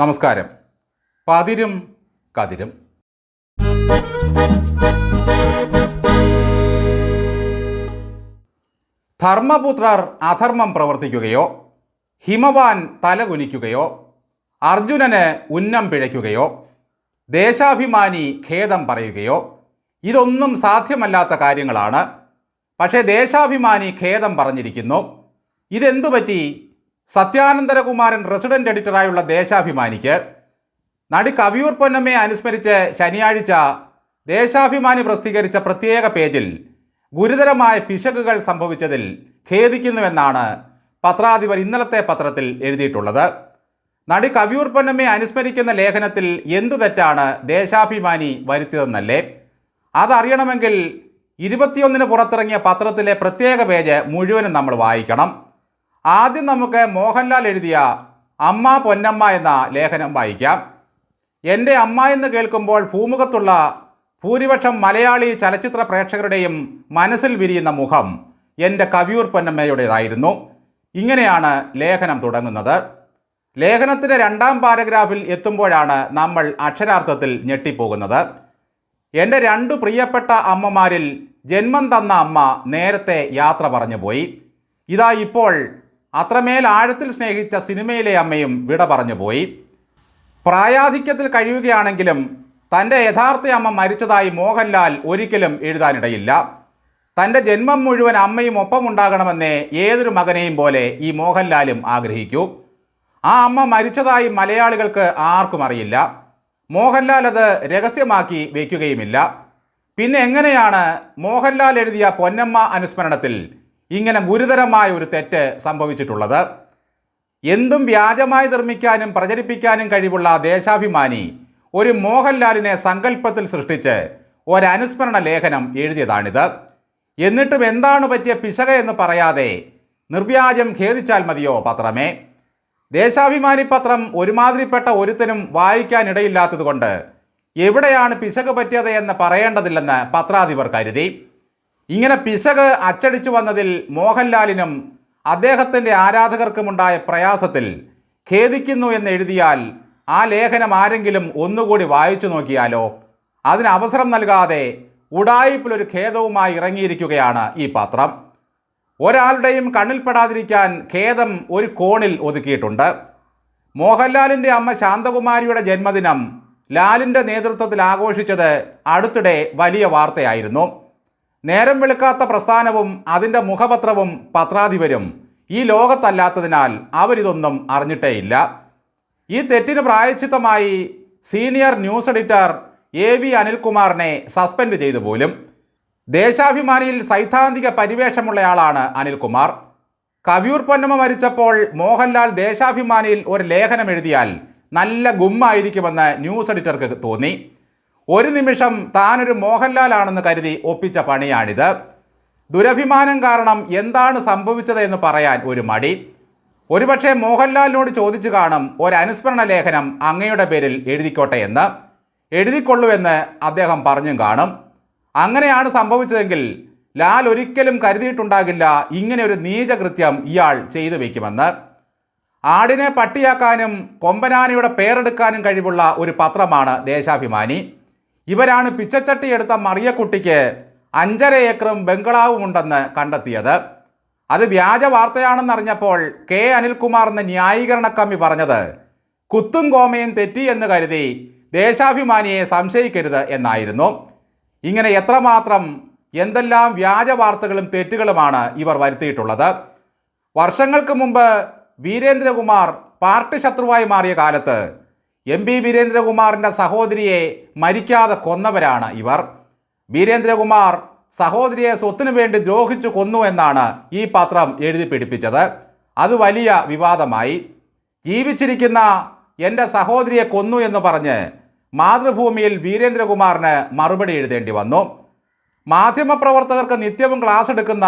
നമസ്കാരം. പതിരും കതിരും. ധർമ്മപുത്രർ അധർമ്മം പ്രവർത്തിക്കുകയോ ഹിമവാൻ തലകുനിക്കുകയോ അർജുനന് ഉന്നം പിഴയ്ക്കുകയോ ദേശാഭിമാനി ഖേദം പറയുകയോ ഇതൊന്നും സാധ്യമല്ലാത്ത കാര്യങ്ങളാണ്. പക്ഷേ ദേശാഭിമാനി ഖേദം പറഞ്ഞിരിക്കുന്നു. ഇതെന്തു പറ്റി സത്യാനന്ദരകുമാരൻ റെസിഡന്റ് എഡിറ്ററായുള്ള ദേശാഭിമാനിക്ക് നടി കവിയൂർ പൊന്നമ്മയെ അനുസ്മരിച്ച് ശനിയാഴ്ച ദേശാഭിമാനി പ്രസിദ്ധീകരിച്ച പ്രത്യേക പേജിൽ ഗുരുതരമായ പിശകുകൾ സംഭവിച്ചതിൽ ഖേദിക്കുന്നുവെന്നാണ് പത്രാധിപർ ഇന്നലത്തെ പത്രത്തിൽ എഴുതിയിട്ടുള്ളത്. നടി കവിയൂർ പൊന്നമ്മയെ അനുസ്മരിക്കുന്ന ലേഖനത്തിൽ എന്തു തെറ്റാണ് ദേശാഭിമാനി വരുത്തിയതെന്നല്ലേ? അതറിയണമെങ്കിൽ ഇരുപത്തിയൊന്നിന് പുറത്തിറങ്ങിയ പത്രത്തിലെ പ്രത്യേക പേജ് മുഴുവനും നമ്മൾ വായിക്കണം. ആദ്യം നമുക്ക് മോഹൻലാൽ എഴുതിയ അമ്മ പൊന്നമ്മ എന്ന ലേഖനം വായിക്കാം. എന്റെ അമ്മ എന്ന് കേൾക്കുമ്പോൾ ഭൂമുഖത്തുള്ള ഭൂരിപക്ഷം മലയാളി ചലച്ചിത്ര പ്രേക്ഷകരുടെയും മനസ്സിൽ വിരിയുന്ന മുഖം എന്റെ കവിയൂർ പൊന്നമ്മയുടേതായിരുന്നു. ഇങ്ങനെയാണ് ലേഖനം തുടങ്ങുന്നത്. ലേഖനത്തിന്റെ രണ്ടാം പാരഗ്രാഫിൽ എത്തുമ്പോഴാണ് നമ്മൾ അക്ഷരാർത്ഥത്തിൽ ഞെട്ടിപ്പോകുന്നത്. എന്റെ രണ്ടു പ്രിയപ്പെട്ട അമ്മമാരിൽ ജന്മം തന്ന അമ്മ നേരത്തെ യാത്ര പറഞ്ഞു പോയി. ഇതാ ഇപ്പോൾ അത്രമേൽ ആഴത്തിൽ സ്നേഹിച്ച സിനിമയിലെ അമ്മയും വിട പറഞ്ഞു പോയി. പ്രായാധിക്യത്തിൽ കഴിയുകയാണെങ്കിലും തന്റെ യഥാർത്ഥ അമ്മ മരിച്ചതായി മോഹൻലാൽ ഒരിക്കലും എഴുതാനിടയില്ല. തന്റെ ജന്മം മുഴുവൻ അമ്മയും ഒപ്പമുണ്ടാകണമെന്നേ ഏതൊരു മകനെയും പോലെ ഈ മോഹൻലാലും ആഗ്രഹിക്കൂ. ആ അമ്മ മരിച്ചതായി മലയാളികൾക്ക് ആർക്കും അറിയില്ല. മോഹൻലാൽ അത് രഹസ്യമാക്കി വയ്ക്കുകയുമില്ല. പിന്നെ എങ്ങനെയാണ് മോഹൻലാൽ എഴുതിയ പൊന്നമ്മ അനുസ്മരണത്തിൽ ഇങ്ങനെ ഗുരുതരമായ ഒരു തെറ്റ് സംഭവിച്ചിട്ടുള്ളത്. എന്തും വ്യാജമായി നിർമ്മിക്കാനും പ്രചരിപ്പിക്കാനും കഴിവുള്ള ദേശാഭിമാനി ഒരു മോഹൻലാലിനെ സങ്കല്പത്തിൽ സൃഷ്ടിച്ച് ഒരനുസ്മരണ ലേഖനം എഴുതിയതാണിത്. എന്നിട്ടും എന്താണ് പറ്റിയ പിശക എന്ന് പറയാതെ നിർവ്യാജം ഖേദിച്ചാൽ മതിയോ പത്രമേ? ദേശാഭിമാനി പത്രം ഒരുമാതിരിപ്പെട്ട ഒരുത്തനും വായിക്കാനിടയില്ലാത്തതുകൊണ്ട് എവിടെയാണ് പിശക് പറ്റിയത് എന്ന് പറയേണ്ടതില്ലെന്ന് പത്രാധിപർ കരുതി. ഇങ്ങനെ പിശക് അച്ചടിച്ചു വന്നതിൽ മോഹൻലാലിനും അദ്ദേഹത്തിന്റെ ആരാധകർക്കുമുണ്ടായ പ്രയാസത്തിൽ ഖേദിക്കുന്നു എന്ന് എഴുതിയാൽ ആ ലേഖനം ആരെങ്കിലും ഒന്നുകൂടി വായിച്ചു നോക്കിയാലോ? അതിന് അവസരം നൽകാതെ ഉടായിപ്പിലൊരു ഖേദവുമായി ഇറങ്ങിയിരിക്കുകയാണ് ഈ പത്രം. ഒരാളുടെയും കണ്ണിൽപ്പെടാതിരിക്കാൻ ഖേദം ഒരു കോണിൽ ഒതുക്കിയിട്ടുണ്ട്. മോഹൻലാലിന്റെ അമ്മ ശാന്തകുമാരിയുടെ ജന്മദിനം ലാലിന്റെ നേതൃത്വത്തിൽ ആഘോഷിച്ചത് അടുത്തിടെ വലിയ വാർത്തയായിരുന്നു. നേരം വെളുക്കാത്ത പ്രസ്ഥാനവും അതിന്റെ മുഖപത്രവും പത്രാധിപരും ഈ ലോകത്തല്ലാത്തതിനാൽ അവരിതൊന്നും അറിഞ്ഞിട്ടേയില്ല. ഈ തെറ്റിന് പ്രായച്ചിത്തമായി senior news editor A V അനിൽകുമാറിനെ suspend ചെയ്തു പോലും. ദേശാഭിമാനിയിൽ സൈദ്ധാന്തിക പരിവേഷമുള്ളയാളാണ് അനിൽകുമാർ. കവിയൂർ പൊന്നമ്മ മരിച്ചപ്പോൾ മോഹൻലാൽ ദേശാഭിമാനിയിൽ ഒരു ലേഖനം എഴുതിയാൽ നല്ല ഗുമ്മായിരിക്കുമെന്ന് ന്യൂസ് എഡിറ്റർക്ക് തോന്നി. ഒരു നിമിഷം താനൊരു മോഹൻലാലാണെന്ന് കരുതി ഒപ്പിച്ച പണിയാണിത്. ദുരഭിമാനം കാരണം എന്താണ് സംഭവിച്ചത് എന്ന് പറയാൻ ഒരു മടി. ഒരുപക്ഷെ മോഹൻലാലിനോട് ചോദിച്ചു കാണും ഒരു അനുസ്മരണ ലേഖനം അങ്ങയുടെ പേരിൽ എഴുതിക്കോട്ടെ എന്ന്. എഴുതിക്കൊള്ളുവെന്ന് അദ്ദേഹം പറഞ്ഞും കാണും. അങ്ങനെയാണ് സംഭവിച്ചതെങ്കിൽ ലാൽ ഒരിക്കലും കരുതിയിട്ടുണ്ടാകില്ല ഇങ്ങനെ ഒരു നീചകൃത്യം ഇയാൾ ചെയ്തു വയ്ക്കുമെന്ന് ആടിനെ പട്ടിയാക്കാനും കൊമ്പനാനയുടെ പേരെടുക്കാനും കഴിവുള്ള ഒരു പത്രമാണ് ദേശാഭിമാനി. ഇവരാണ് പിച്ചച്ചട്ടി എടുത്ത മറിയക്കുട്ടിക്ക് അഞ്ചര ഏക്കറും ബംഗ്ലാവും ഉണ്ടെന്ന് കണ്ടെത്തിയത്. അത് വ്യാജ വാർത്തയാണെന്നറിഞ്ഞപ്പോൾ കെ അനിൽകുമാർ എന്ന ന്യായീകരണ കമ്മി പറഞ്ഞത് കുത്തും കോമയും തെറ്റി എന്ന് കരുതി ദേശാഭിമാനിയെ സംശയിക്കരുത് എന്നായിരുന്നു. ഇങ്ങനെ എത്രമാത്രം എന്തെല്ലാം വ്യാജ വാർത്തകളും തെറ്റുകളുമാണ് ഇവർ വരുത്തിയിട്ടുള്ളത്. വർഷങ്ങൾക്ക് മുമ്പ് വീരേന്ദ്രകുമാർ പാർട്ടി ശത്രുവായി മാറിയ കാലത്ത് എം പി വീരേന്ദ്രകുമാറിന്റെ സഹോദരിയെ മരിക്കാതെ കൊന്നവരാണ് ഇവർ. വീരേന്ദ്രകുമാർ സഹോദരിയെ സ്വത്തിനു വേണ്ടി ദ്രോഹിച്ചു കൊന്നു എന്നാണ് ഈ പത്രം എഴുതി പിടിപ്പിച്ചത്. അത് വലിയ വിവാദമായി. ജീവിച്ചിരിക്കുന്ന എന്റെ സഹോദരിയെ കൊന്നു എന്ന് പറഞ്ഞ് മാതൃഭൂമിയിൽ വീരേന്ദ്രകുമാറിന് മറുപടി എഴുതേണ്ടി വന്നു. മാധ്യമപ്രവർത്തകർക്ക് നിത്യവും ക്ലാസ് എടുക്കുന്ന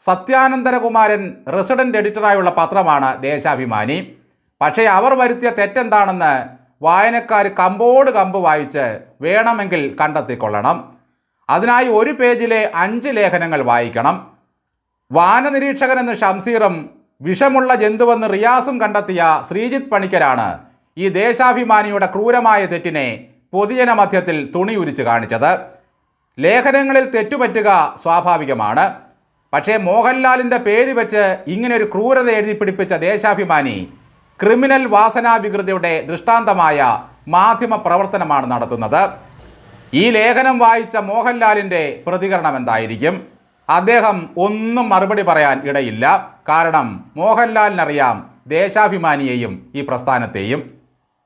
സത്യാനന്ദരകുമാരൻ റെസിഡന്റ് എഡിറ്ററായുള്ള പത്രമാണ് ദേശാഭിമാനി. പക്ഷേ അവർ വരുത്തിയ തെറ്റെന്താണെന്ന് വായനക്കാർ കമ്പോട് കമ്പ് വായിച്ച് വേണമെങ്കിൽ കണ്ടെത്തിക്കൊള്ളണം. അതിനായി ഒരു പേജിലെ അഞ്ച് ലേഖനങ്ങൾ വായിക്കണം. വാനനിരീക്ഷകൻ എന്ന് ഷംസീറും വിഷമുള്ള ജന്തുവെന്ന് റിയാസും കണ്ടെത്തിയ ശ്രീജിത്ത് പണിക്കരാണ് ഈ ദേശാഭിമാനിയുടെ ക്രൂരമായ തെറ്റിനെ പൊതുജന മധ്യത്തിൽ തുണിയുരിച്ച് കാണിച്ചത്. ലേഖനങ്ങളിൽ തെറ്റുപറ്റുക സ്വാഭാവികമാണ്. പക്ഷേ മോഹൻലാലിന്റെ പേര് വെച്ച് ഇങ്ങനൊരു ക്രൂരത എഴുതി പിടിപ്പിച്ച ദേശാഭിമാനി ക്രിമിനൽ വാസനാവികൃതിയുടെ ദൃഷ്ടാന്തമായ മാധ്യമ പ്രവർത്തനമാണ് നടത്തുന്നത്. ഈ ലേഖനം വായിച്ച മോഹൻലാലിന്റെ പ്രതികരണം എന്തായിരിക്കും? അദ്ദേഹം ഒന്നും മറുപടി പറയാൻ ഇടയില്ല. കാരണം മോഹൻലാലിനറിയാം ദേശാഭിമാനിയെയും ഈ പ്രസ്ഥാനത്തെയും.